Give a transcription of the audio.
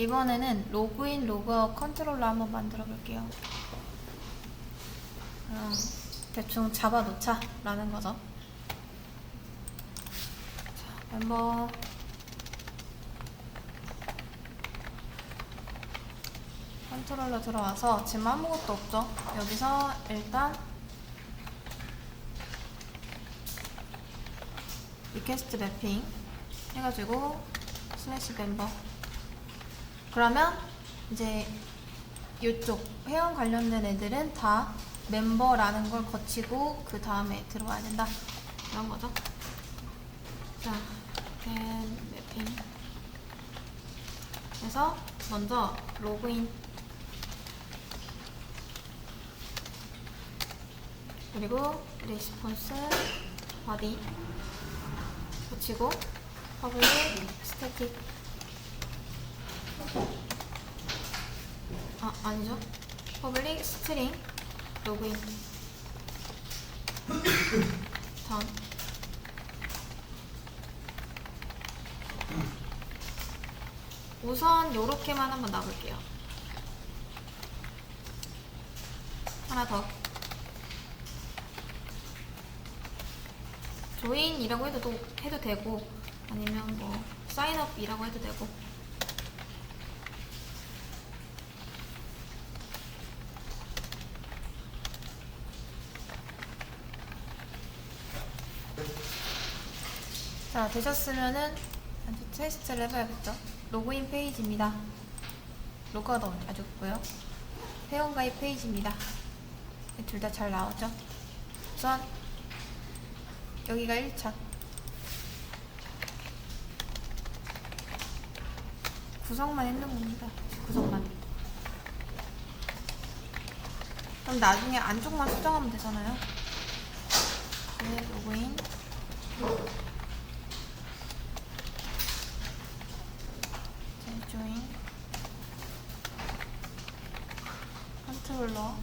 이번에는 로그인, 로그아웃 컨트롤러 한번 만들어 볼게요. 그냥 대충 잡아놓자 라는 거죠. 자, 멤버 컨트롤러 들어와서 지금 아무것도 없죠. 여기서 일단 리퀘스트 매핑 해가지고 슬래시 멤버 그러면 이제 이쪽 회원 관련된 애들은 다 멤버라는 걸 거치고 그 다음에 들어와야 된다. 이런 거죠. 자, 팬 매핑 그래서 먼저 로그인. 그리고 리스폰스 바디? 붙이고 퍼블릭 스태틱 아 아니죠? 퍼블릭 스트링 로그인 다음. 우선 요렇게만 한번 놔볼게요. 하나 더. 조인이라고 해도 도- 해도 되고 아니면 뭐 사인업이라고 해도 되고 자 되셨으면은 테스트를 해봐야겠죠? 로그인 페이지입니다. 로그아웃 아줬고요. 회원가입 페이지입니다. 둘 다 잘 나오죠? 우선 여기가 1차. 구성만 했는 겁니다. 구성만. 그럼 나중에 안쪽만 수정하면 되잖아요 네, 로그인 자, 조인 컨트롤러